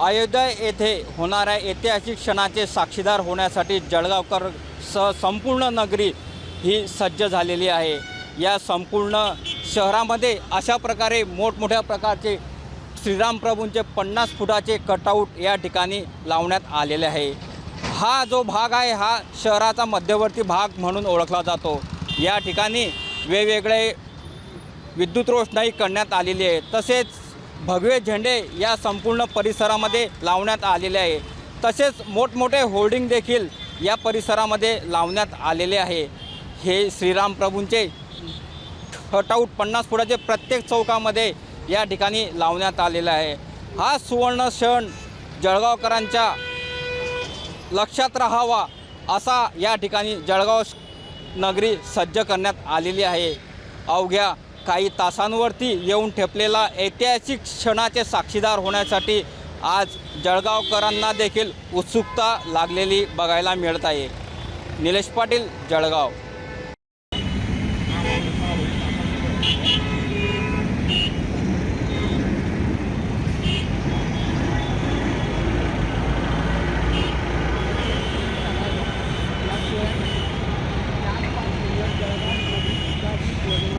अयोध्या येथे होणाऱ्या ऐतिहासिक क्षणाचे साक्षीदार होण्यासाठी जळगावकर स संपूर्ण नगरी ही सज्ज झालेली आहे. या संपूर्ण शहरामध्ये अशा प्रकारे मोठमोठ्या प्रकारचे श्रीरामप्रभूंचे पन्नास फुटाचे कटआउट या ठिकाणी लावण्यात आलेले आहे. हा जो भाग आहे हा शहराचा मध्यवर्ती भाग म्हणून ओळखला जातो. या ठिकाणी वेगवेगळे विद्युत रोषणाई करण्यात आलेली आहे. तसेच भगवे झेंडे या संपूर्ण परिसरामध्ये लावण्यात आलेले आहे. तसेच मोठमोठे होर्डिंग देखील या परिसरामध्ये लावण्यात आलेले आहे. हे श्रीराम प्रभूंचे कटआउट पन्नास फुटाचे प्रत्येक चौकामध्ये या ठिकाणी लावण्यात आलेला आहे. हा सुवर्ण क्षण जळगावकरांच्या लक्षात राहावा असा या ठिकाणी जळगाव नगरी सज्ज करण्यात आलेली आहे. अवघ्या काही तासांवरती येऊन ठेपलेला ऐतिहासिक क्षणाचे साक्षीदार होण्यासाठी आज जळगावकरांना देखील उत्सुकता लागलेली बघायला मिळत आहे. निलेश पाटील जळगाव.